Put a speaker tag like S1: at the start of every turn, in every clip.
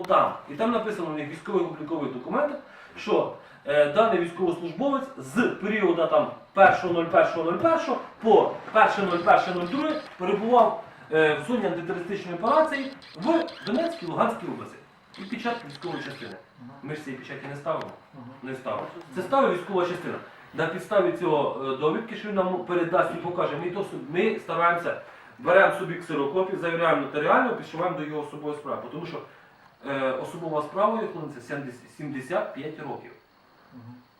S1: там. І там написано в них військових облікових документах, що е, даний військовослужбовець з періоду там 1.01.01 по 1.01.02 перебував е, в зоні антитерористичної операції в Донецькій Луганській області. І печатка військової частини. Ми ж цієї печаті не ставимо. Не ставимо. Це ставить військова частина. На підставі цього е, довідки, що він нам передасть і покаже, ми, то, ми стараємося, беремо собі ксерокопію, завіряємо нотаріально, підшиваємо до його особової справи. Тому що особова справа виконується 70 75 років.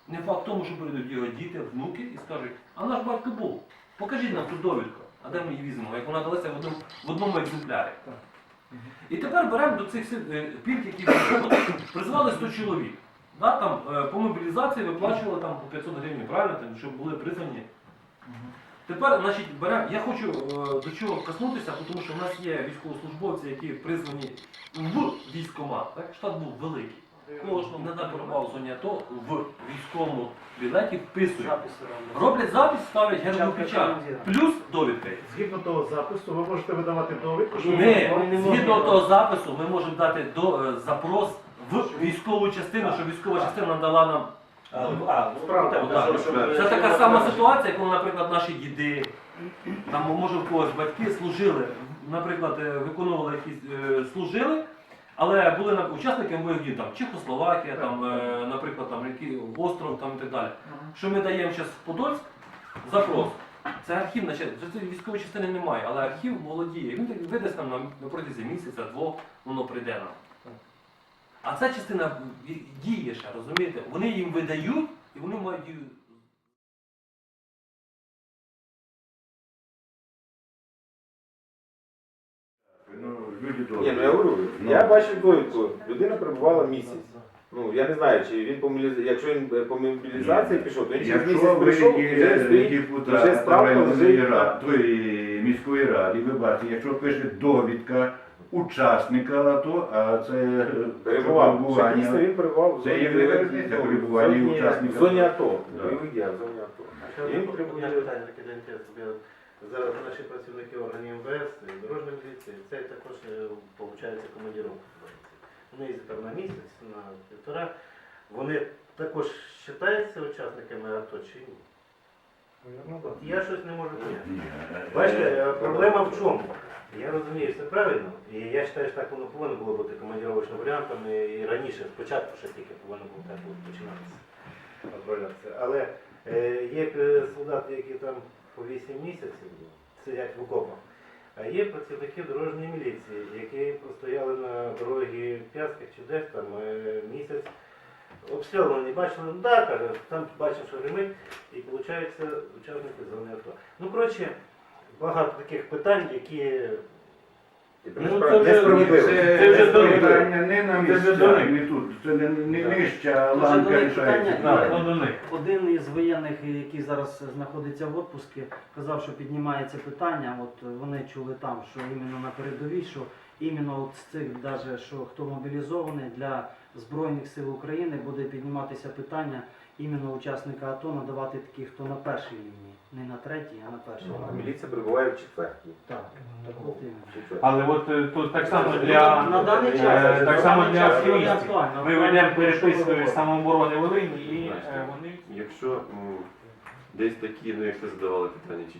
S1: Не факт тому, що прийдуть його діти, внуки і скажуть, а наш батько був. Покажіть нам ту довідку. А де ми її візьмемо? Як вона далася в одному, в одному екземплярі. І тепер беремо до цих е, пільг, які призвали 100 чоловік. Да, там, е, по мобілізації виплачували там, по 500 гривень, правильно, там, щоб були призвані. Тепер, значить, беремо, я хочу е, до чого коснутися, тому що в нас є військовослужбовці, які призвані в військкомат. Так? Штат був великий. Кожного не перебував в зоні АТО в військовому білеті вписують. Роблять запис, ставлять гербову печать. Плюс довідка. є.
S2: Згідно того запису, ви можете видавати довідку, що
S1: Ми,
S2: ви
S1: згідно того запису, ми можемо дати до, е, запрос в військову частину, щоб військова частина надала нам. Це така сама ситуація, коли, наприклад, наші діди, там, може, в когось батьки служили, наприклад, е, виконували якісь, е, служили, але були на- учасниками бойових дій, там, Чехословакія, там, е, наприклад, там, які, остров там, і так далі. Що ми даємо зараз в Подольськ? Запрос. Це архів, наче, цієї військової частини немає, але архів володіє. Він так видасть нам на, на протязі місяця, двох, воно прийде нам. А ця частина діє ще, розумієте? Вони їм видають, і вони мають дію.
S3: Ну, люди добрі.
S4: Ні, ну я говорю,
S3: Ну.
S4: я бачив довідку, людина перебувала місяць. Ну, я не знаю, чи він по мобілізації, якщо він е, по мобілізації пішов, то він через
S3: Якщо
S4: місяць
S3: ви
S4: прийшов,
S3: є
S4: вже стоїть, вже
S3: депутат районної
S4: лежить.
S3: ради, тої міської ради, ви бачите, якщо пише довідка учасника АТО, а це е,
S4: Перебував. Що
S3: перебування,
S4: він перебував в
S3: Це
S4: зоні
S3: є
S4: бойових дій,
S3: перебування
S4: в
S3: учасника.
S4: В зоні АТО.
S3: Да.
S4: Бойових дій, в зоні АТО. Він
S5: одне питання таке для інтересу. Зараз наші працівники органів МВС, і дорожньої міліції, це також виходить командировка. Вони їздять там на місяць, на півтора. Вони також вважаються учасниками АТО чи ні? От я щось не можу поняти.
S3: Е,
S5: Бачите,
S3: е,
S5: е, проблема в чому? Я розумію, все правильно. І я вважаю, що так воно повинно було бути командировочним варіантом і раніше, спочатку ще тільки повинно було так було починатися відправлятися. Але е, є солдати, які там по 8 місяців сидять в окопах, а є працівники дорожньої міліції, які простояли на дорогі Пясках чи десь там е, місяць. Обстрілювані бачили, ну да, там бачив, що гримить, і виходить учасники зони АТО. Ну, коротше, багато таких питань, які Ну, це вже-
S4: Несправедливо.
S3: Це,
S5: Це вже до них.
S3: питання не на
S5: Це вже
S3: місцях,
S5: до них.
S3: не тут. Це не, не
S5: Так.
S3: нижча
S6: Дуже
S3: ланка
S6: велике
S3: рішається.
S6: питання.
S3: Так.
S5: до них.
S6: Один із воєнних, який зараз знаходиться в отпуску, казав, що піднімається питання. От вони чули там, що іменно на передовій, що іменно от з цих, даже, що хто мобілізований для Збройних сил України, буде підніматися питання іменно учасника АТО надавати таких, хто на першій лінії, не на третій, а на першій.
S4: Ну, Міліція перебуває в четвертій.
S6: Так, так от іменно.
S7: Але от е, тут так само для
S6: на даний
S7: е,
S6: час,
S7: так само для
S6: не
S7: активістів.
S6: актуально.
S7: Ми ведемо переписку
S6: говорите.
S7: самооборони Волині і е, вони
S8: Якщо м, десь такі, ну як ви задавали питання, чи